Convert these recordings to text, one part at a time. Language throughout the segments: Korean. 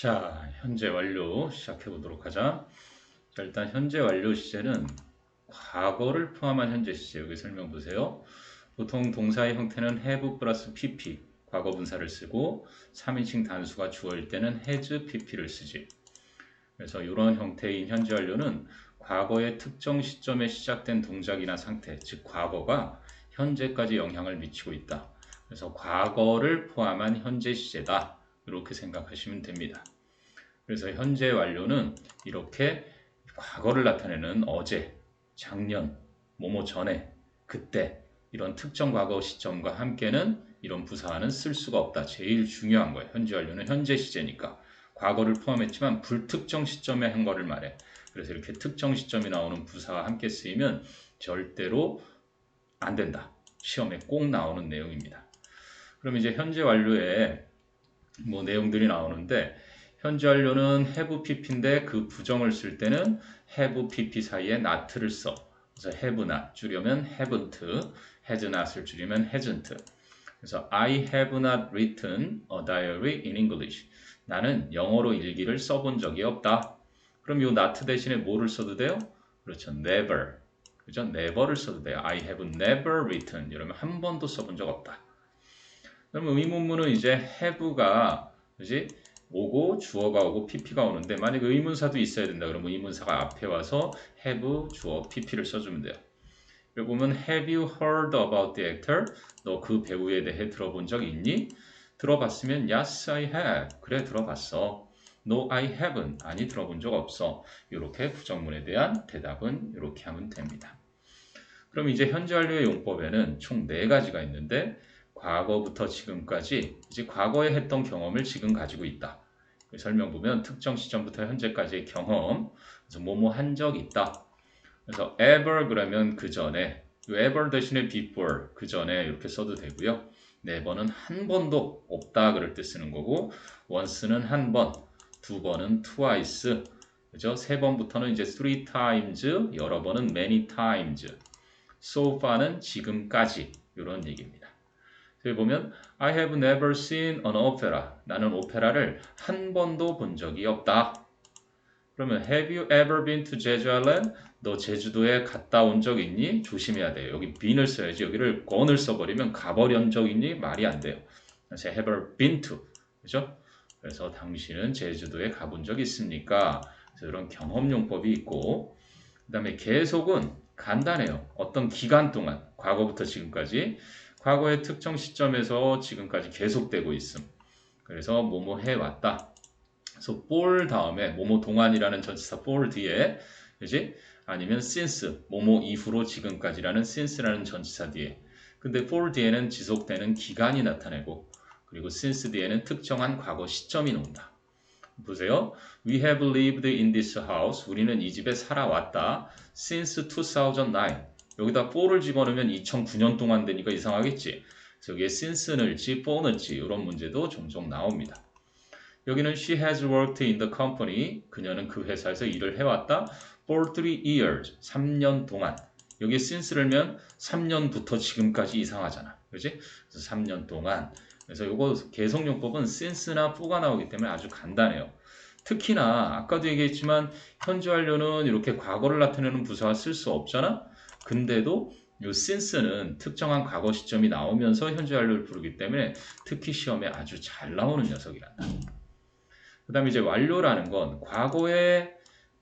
자, 현재 완료 시작해 보도록 하자. 자, 일단 현재 완료 시제는 과거를 포함한 현재 시제 여기 설명 보세요. 보통 동사의 형태는 have 플러스 pp 과거 분사를 쓰고 3인칭 단수가 주어일 때는 has pp를 쓰지. 그래서 이런 형태인 현재 완료는 과거의 특정 시점에 시작된 동작이나 상태, 즉 과거가 현재까지 영향을 미치고 있다. 그래서 과거를 포함한 현재 시제다. 이렇게 생각하시면 됩니다. 그래서 현재 완료는 이렇게 과거를 나타내는 어제, 작년, 뭐뭐 전에, 그때 이런 특정 과거 시점과 함께는 이런 부사는 쓸 수가 없다. 제일 중요한 거예요. 현재 완료는 현재 시제니까. 과거를 포함했지만 불특정 시점에 한 거를 말해. 그래서 이렇게 특정 시점이 나오는 부사와 함께 쓰이면 절대로 안 된다. 시험에 꼭 나오는 내용입니다. 그럼 이제 현재 완료에 뭐 내용들이 나오는데 현재 완료는 have pp인데 그 부정을 쓸 때는 have pp 사이에 not를 써. 그래서 have not 줄이면 haven't, has not을 줄이면 hasn't. 그래서 I have not written a diary in English. 나는 영어로 일기를 써본 적이 없다. 그럼 이 not 대신에 뭐를 써도 돼요? 그렇죠. never. 그죠? never를 써도 돼요. I have never written. 이러면 한 번도 써본 적 없다. 그러면 의문문은 이제 have가 그지 오고 주어가 오고 pp가 오는데 만약 의문사도 있어야 된다 그러면 의문사가 앞에 와서 have 주어 pp를 써주면 돼요. 여기 보면 have you heard about the actor? 너 그 배우에 대해 들어본 적 있니? 들어봤으면 yes I have. 그래 들어봤어. No I haven't. 아니 들어본 적 없어. 이렇게 부정문에 대한 대답은 이렇게 하면 됩니다. 그럼 이제 현재 완료의 용법에는 총네 가지가 있는데 과거부터 지금까지 이제 과거에 했던 경험을 지금 가지고 있다. 설명 보면 특정 시점부터 현재까지의 경험, 그래서 뭐뭐 한 적 있다. 그래서 ever 그러면 그 전에, ever 대신에 before 그 전에 이렇게 써도 되고요. 네 번은 한 번도 없다 그럴 때 쓰는 거고, once는 한 번, 두 번은 twice, 그죠? 세 번부터는 이제 three times, 여러 번은 many times, so far는 지금까지 이런 얘기입니다. 여기 보면 I have never seen an opera. 나는 오페라를 한 번도 본 적이 없다. 그러면 Have you ever been to Jeju Island? 너 제주도에 갔다 온 적 있니? 조심해야 돼요. 여기 been을 써야지. 여기를 gone을 써버리면 가버린 적 있니? 말이 안 돼요. 그래서 have been to. 그죠? 그래서 당신은 제주도에 가본 적 있습니까? 그래서 이런 경험용법이 있고 그 다음에 계속은 간단해요. 어떤 기간 동안 과거부터 지금까지 과거의 특정 시점에서 지금까지 계속되고 있음. 그래서 뭐뭐 해왔다. 그래서 for 다음에 뭐뭐 동안이라는 전치사 for 뒤에 그지? 아니면 since 뭐뭐 이후로 지금까지라는 since라는 전치사 뒤에 근데 for 뒤에는 지속되는 기간이 나타내고 그리고 since 뒤에는 특정한 과거 시점이 나온다. 보세요. We have lived in this house. 우리는 이 집에 살아왔다. since 2009. 여기다 for를 집어넣으면 2009년 동안 되니까 이상하겠지. 그래서 여기에 since 넣을지 for 넣을지 이런 문제도 종종 나옵니다. 여기는 she has worked in the company. 그녀는 그 회사에서 일을 해왔다. for three years. 3년 동안. 여기에 since를 면 3년부터 지금까지 이상하잖아. 그지? 그래서 3년 동안. 그래서 이거 계속용법은 since나 for가 나오기 때문에 아주 간단해요. 특히나 아까도 얘기했지만 현재 완료는 이렇게 과거를 나타내는 부사가 쓸 수 없잖아. 근데도 이 since는 특정한 과거 시점이 나오면서 현재 완료를 부르기 때문에 특히 시험에 아주 잘 나오는 녀석이란다. 그 다음에 이제 완료라는 건 과거에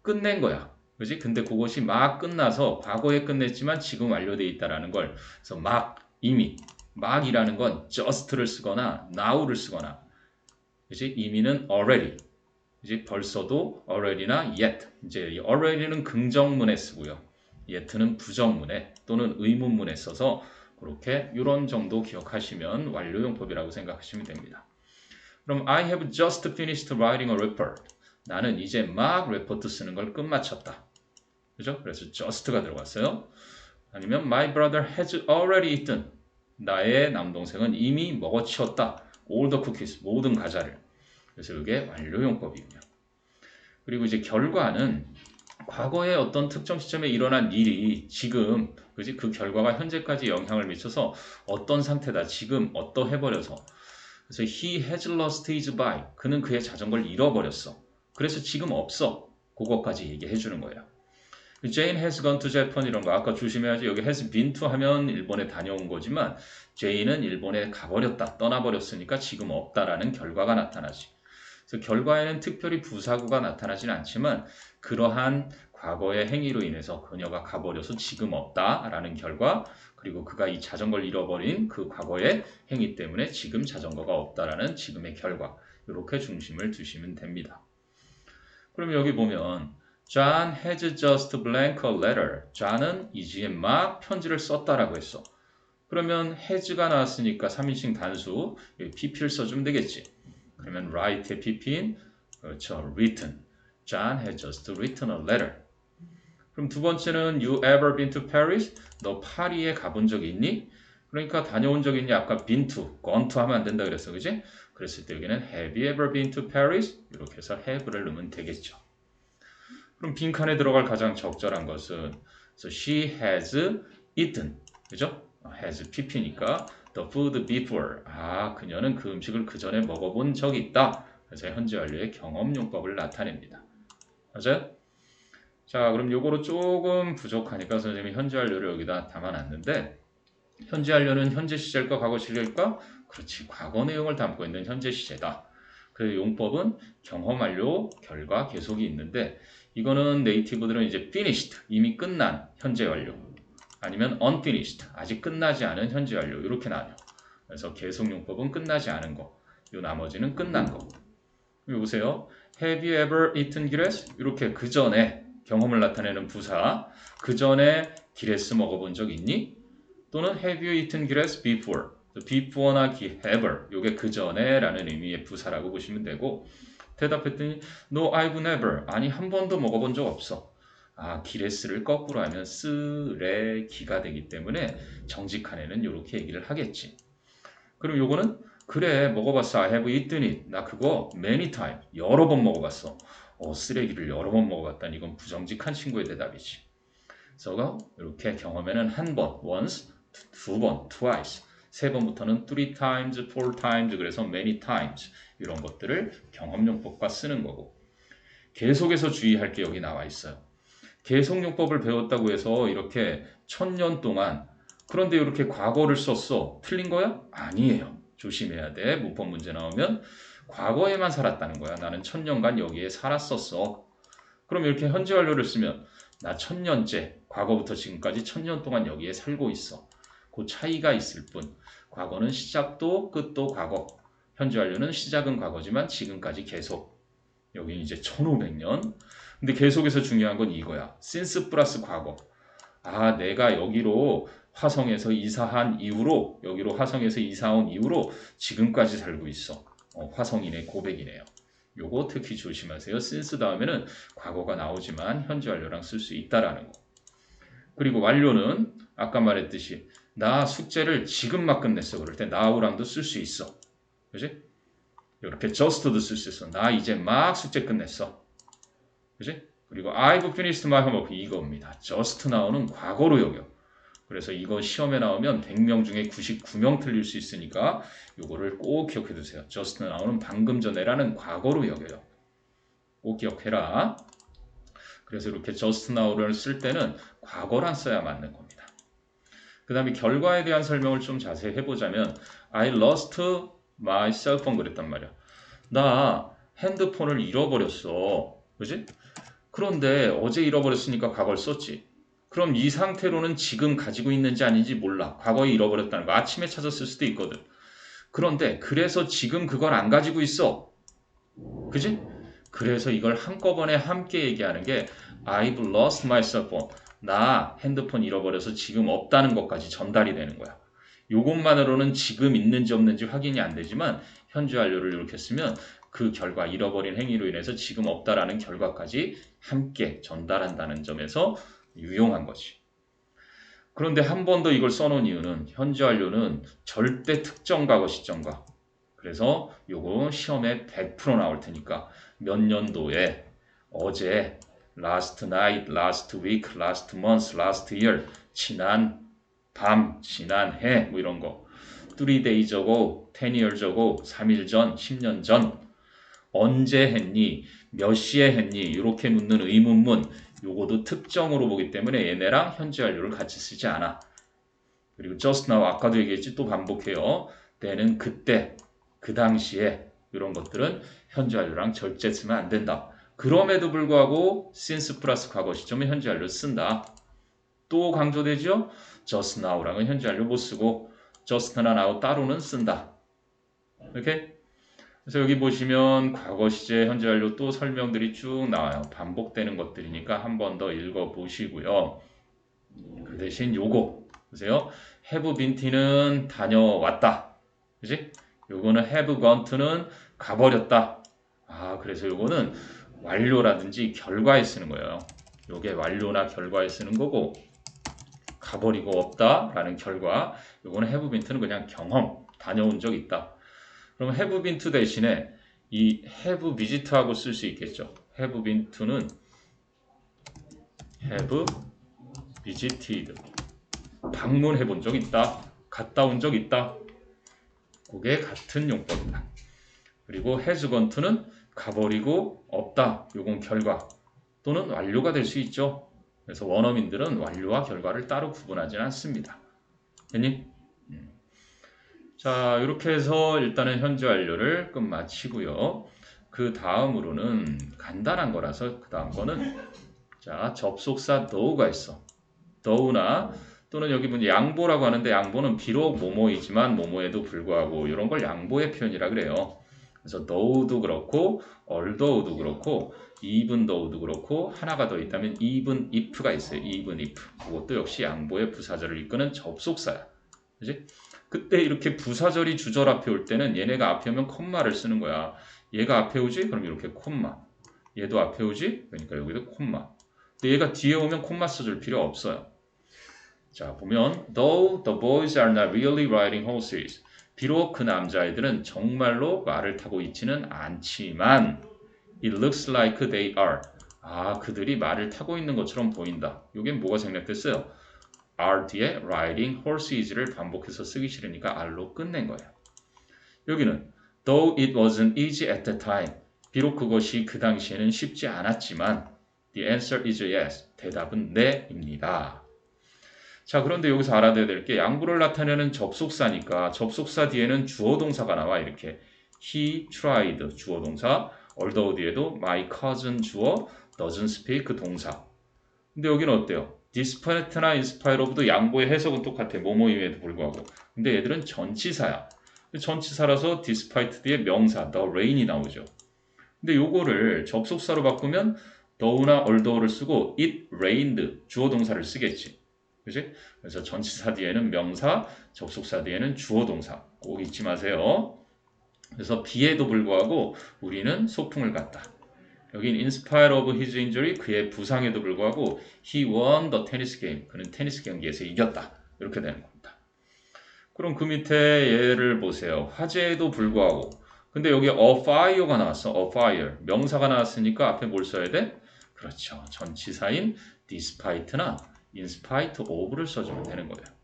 끝낸 거야. 그지? 근데 그것이 막 끝나서 과거에 끝냈지만 지금 완료되어 있다라는 걸 그래서 막 이미 막이라는 건 just를 쓰거나 now를 쓰거나 그지? 이미는 already 이제 벌써도 already나 yet 이제 already는 긍정문에 쓰고요. Yet는 부정문에 또는 의문문에 써서 그렇게 이런 정도 기억하시면 완료용법이라고 생각하시면 됩니다. 그럼 I have just finished writing a report. 나는 이제 막 레포트 쓰는 걸 끝마쳤다. 그죠? 그래서 just가 들어갔어요. 아니면 my brother has already eaten. 나의 남동생은 이미 먹어치웠다. all the cookies. 모든 과자를. 그래서 이게 완료용법이군요. 그리고 이제 결과는 과거에 어떤 특정 시점에 일어난 일이 지금 그지 그 결과가 현재까지 영향을 미쳐서 어떤 상태다 지금 어떠해버려서 그래서 he has lost his bike. 그는 그의 자전거를 잃어버렸어. 그래서 지금 없어. 그거까지 얘기해 주는 거예요. Jane has gone to Japan 이런 거 아까 조심해야지 여기 has been to 하면 일본에 다녀온 거지만 Jane은 일본에 가버렸다 떠나버렸으니까 지금 없다라는 결과가 나타나지. 그래서 결과에는 특별히 부사구가 나타나지는 않지만 그러한 과거의 행위로 인해서 그녀가 가버려서 지금 없다라는 결과 그리고 그가 이 자전거를 잃어버린 그 과거의 행위 때문에 지금 자전거가 없다라는 지금의 결과 이렇게 중심을 두시면 됩니다. 그럼 여기 보면 John has just blank a letter. John은 이지에 막 편지를 썼다라고 했어. 그러면 has가 나왔으니까 3인칭 단수 pp를 써주면 되겠지. 그러면 write의 pp인 그렇죠. written. John has just written a letter. 그럼 두 번째는 you ever been to Paris? 너 파리에 가본 적 있니? 그러니까 다녀온 적 있니? 아까 been to, gone to 하면 안 된다 그랬어. 그지? 그랬을 때 여기는 have you ever been to Paris? 이렇게 해서 have를 넣으면 되겠죠. 그럼 빈칸에 들어갈 가장 적절한 것은 so she has eaten. 그죠? has pp니까 the food before. 아, 그녀는 그 음식을 그 전에 먹어본 적이 있다. 그래서 현재 완료의 경험용법을 나타냅니다. 맞아요? 자, 그럼 요거로 조금 부족하니까 선생님이 현재 완료를 여기다 담아놨는데 현재 완료는 현재 시제일까 과거 시제일까? 그렇지, 과거 내용을 담고 있는 현재 시제다. 그 용법은 경험 완료, 결과, 계속이 있는데 이거는 네이티브들은 이제 finished, 이미 끝난 현재 완료 아니면 unfinished, 아직 끝나지 않은 현재 완료 이렇게 나뉘어. 그래서 계속 용법은 끝나지 않은 거, 요 나머지는 끝난 거. 여기 보세요. Have you ever eaten grass? 이렇게 그 전에 경험을 나타내는 부사. 그 전에 기레스 먹어본 적 있니? 또는 have you eaten grass before? before나 have, 요게 그 전에 라는 의미의 부사라고 보시면 되고 대답했더니 no, I've never. 아니 한 번도 먹어본 적 없어. 아, 기레스를 거꾸로 하면 쓰레 기가 되기 때문에 정직한에는 이렇게 얘기를 하겠지. 그럼 요거는 그래 먹어봤어. I have eaten it. 나 그거 many time 여러 번 먹어봤어. 어, 쓰레기를 여러 번 먹어봤다니 이건 부정직한 친구의 대답이지. 그래서 이렇게 경험에는 한 번, once, 두 번, twice, 세 번부터는 three times, four times, 그래서 many times 이런 것들을 경험용법과 쓰는 거고 계속해서 주의할 게 여기 나와 있어요. 계속용법을 배웠다고 해서 이렇게 천년 동안 그런데 이렇게 과거를 썼어. 틀린 거야? 아니에요. 조심해야 돼. 문법 문제 나오면 과거에만 살았다는 거야. 나는 천년간 여기에 살았었어. 그럼 이렇게 현재 완료를 쓰면 나 천년째, 과거부터 지금까지 천년 동안 여기에 살고 있어. 그 차이가 있을 뿐. 과거는 시작도 끝도 과거. 현재 완료는 시작은 과거지만 지금까지 계속. 여기 이제 1500년. 근데 계속해서 중요한 건 이거야. since 플러스 과거. 아, 내가 여기로 화성에서 이사한 이후로 여기로 화성에서 이사 온 이후로 지금까지 살고 있어. 어, 화성인의 고백이네요. 요거 특히 조심하세요. since 다음에는 과거가 나오지만 현재 완료랑 쓸 수 있다라는 거. 그리고 완료는 아까 말했듯이 나 숙제를 지금 막 끝냈어. 그럴 때 now랑도 쓸 수 있어. 그지? 이렇게 just도 쓸 수 있어. 나 이제 막 숙제 끝냈어. 그지? 그리고 I've finished my homework 이겁니다. just now는 과거로 여겨. 그래서 이거 시험에 나오면 100명 중에 99명 틀릴 수 있으니까 이거를 꼭 기억해 두세요. just now는 방금 전에라는 과거로 여겨요. 꼭 기억해라. 그래서 이렇게 just now를 쓸 때는 과거란 써야 맞는 겁니다. 그 다음에 결과에 대한 설명을 좀 자세히 해보자면 I lost my cell phone 그랬단 말이야. 나 핸드폰을 잃어버렸어. 그지? 그런데 어제 잃어버렸으니까 과거를 썼지. 그럼 이 상태로는 지금 가지고 있는지 아닌지 몰라. 과거에 잃어버렸다는 거. 아침에 찾았을 수도 있거든. 그런데 그래서 지금 그걸 안 가지고 있어. 그지? 그래서 이걸 한꺼번에 함께 얘기하는 게 I've lost my cell phone. 나 핸드폰 잃어버려서 지금 없다는 것까지 전달이 되는 거야. 요것만으로는 지금 있는지 없는지 확인이 안 되지만 현재 완료를 이렇게 쓰면 그 결과 잃어버린 행위로 인해서 지금 없다라는 결과까지 함께 전달한다는 점에서 유용한 거지. 그런데 한 번 더 이걸 써놓은 이유는 현재 완료는 절대 특정 과거 시점과 그래서 요거 시험에 100% 나올 테니까 몇 년도에 어제 last night, last week, last month, last year 지난 밤, 지난 해 뭐 이런 거. 또3 days ago, 10 years ago, 3일 전, 10년 전, 언제 했니, 몇 시에 했니, 이렇게 묻는 의문문, 요거도 특정으로 보기 때문에 얘네랑 현재 완료를 같이 쓰지 않아. 그리고 just now, 아까도 얘기했지, 또 반복해요. 때는 그때, 그 당시에, 이런 것들은 현재 완료랑 절대 쓰면 안 된다. 그럼에도 불구하고 since 플러스 과거 시점은 현재 완료 쓴다. 또 강조되죠? just now랑은 현재 완료 못 쓰고 just나 now 따로는 쓴다. 이렇게 그래서 여기 보시면 과거 시제 현재 완료 또 설명들이 쭉 나와요. 반복되는 것들이니까 한 번 더 읽어 보시고요. 그 대신 요거 보세요. have been to는 다녀왔다. 그지? 요거는 have gone to는 가버렸다. 아, 그래서 요거는 완료라든지 결과에 쓰는 거예요. 요게 완료나 결과에 쓰는 거고 가버리고 없다라는 결과. 요거는 have been to는 그냥 경험, 다녀온 적 있다. 그럼 have been to 대신에 이 have visit하고 쓸 수 있겠죠. have been to는 have visited 방문해 본 적 있다. 갔다 온 적 있다. 그게 같은 용법이다. 그리고 has gone to는 가버리고 없다. 요건 결과 또는 완료가 될 수 있죠. 그래서 원어민들은 완료와 결과를 따로 구분하지 않습니다. 됐니? 음. 자, 이렇게 해서 일단은 현재 완료를 끝마치고요. 그 다음으로는 간단한 거라서 그 다음 거는 자, 접속사 though가 있어. though나 또는 여기 뭐 양보라고 하는데 양보는 비록 뭐뭐이지만 뭐뭐에도 불구하고 이런 걸 양보의 표현이라 그래요. 그래서 though도 그렇고 although도 그렇고 even though도 그렇고 하나가 더 있다면 even if가 있어요. even if. 그것도 역시 양보의 부사절을 이끄는 접속사야. 그지? 그때 이렇게 부사절이 주절 앞에 올 때는 얘네가 앞에 오면 콤마를 쓰는 거야. 얘가 앞에 오지? 그럼 이렇게 콤마. 얘도 앞에 오지? 그러니까 여기도 콤마. 근데 얘가 뒤에 오면 콤마 써줄 필요 없어요. 자, 보면 though the boys are not really riding horses. 비록 그 남자애들은 정말로 말을 타고 있지는 않지만 it looks like they are. 아, 그들이 말을 타고 있는 것처럼 보인다. 이게 뭐가 생략됐어요? 뒤에 riding horses를 반복해서 쓰기 싫으니까 r로 끝낸 거예요. 여기는 though it wasn't easy at the time. 비록 그것이 그 당시에는 쉽지 않았지만 the answer is yes. 대답은 네입니다. 자, 그런데 여기서 알아둬야 될 게 양보를 나타내는 접속사니까 접속사 뒤에는 주어 동사가 나와 이렇게 he tried 주어 동사 although 뒤에도 my cousin 주어 doesn't speak 그 동사. 근데 여기는 어때요? Spite of도 양보의 해석은 똑같아. 뭐뭐임에도 불구하고. 근데 얘들은 전치사야. 전치사라서 despite 뒤에 명사 the rain이 나오죠. 근데 요거를 접속사로 바꾸면 though나 although를 쓰고 it rained 주어 동사를 쓰겠지. 그지? 그래서 전치사 뒤에는 명사, 접속사 뒤에는 주어 동사. 꼭 잊지 마세요. 그래서 비에도 불구하고 우리는 소풍을 갔다. 여긴 spite of his injury 그의 부상에도 불구하고 he won the tennis game. 그는 테니스 경기에서 이겼다. 이렇게 되는 겁니다. 그럼 그 밑에 예를 보세요. 화재에도 불구하고 근데 여기 a fire가 나왔어. a fire. 명사가 나왔으니까 앞에 뭘 써야 돼? 그렇죠. 전치사인 despite나 in spite of를 써주면 되는 거예요.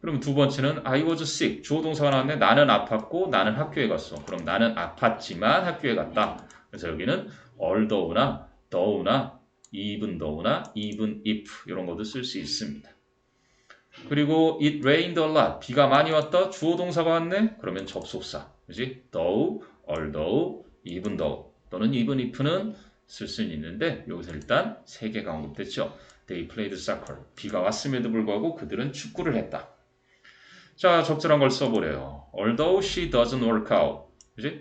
그럼 두 번째는 I was sick. 주어 동사가 나왔네. 나는 아팠고 나는 학교에 갔어. 그럼 나는 아팠지만 학교에 갔다. 그래서 여기는 although나 though나 even though나 even if 이런 것도 쓸 수 있습니다. 그리고 it rained a lot. 비가 많이 왔다. 주어 동사가 왔네. 그러면 접속사. 그지? though, although, even though 또는 even if는 쓸 수는 있는데 여기서 일단 세 개가 언급됐죠. They played soccer. 비가 왔음에도 불구하고 그들은 축구를 했다. 자, 적절한 걸 써보래요. Although she doesn't work out. 그지?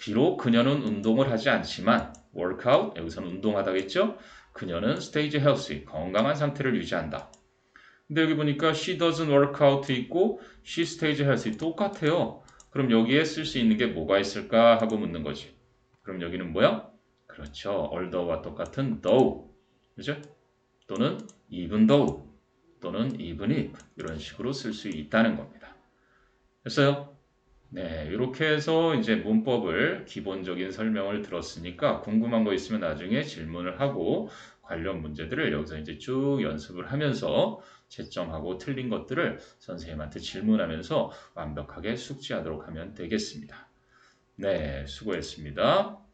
비록 그녀는 운동을 하지 않지만 work out, 여기서는 운동하다겠죠? 그녀는 stage healthy, 건강한 상태를 유지한다. 근데 여기 보니까 she doesn't work out 있고 she stays healthy 똑같아요. 그럼 여기에 쓸 수 있는 게 뭐가 있을까 하고 묻는 거지. 그럼 여기는 뭐야? 그렇죠. although와 똑같은 though. 그죠? 또는 even though 또는 even if 이런 식으로 쓸 수 있다는 겁니다. 됐어요? 네, 이렇게 해서 이제 문법을 기본적인 설명을 들었으니까 궁금한 거 있으면 나중에 질문을 하고 관련 문제들을 여기서 이제 쭉 연습을 하면서 채점하고 틀린 것들을 선생님한테 질문하면서 완벽하게 숙지하도록 하면 되겠습니다. 네, 수고했습니다.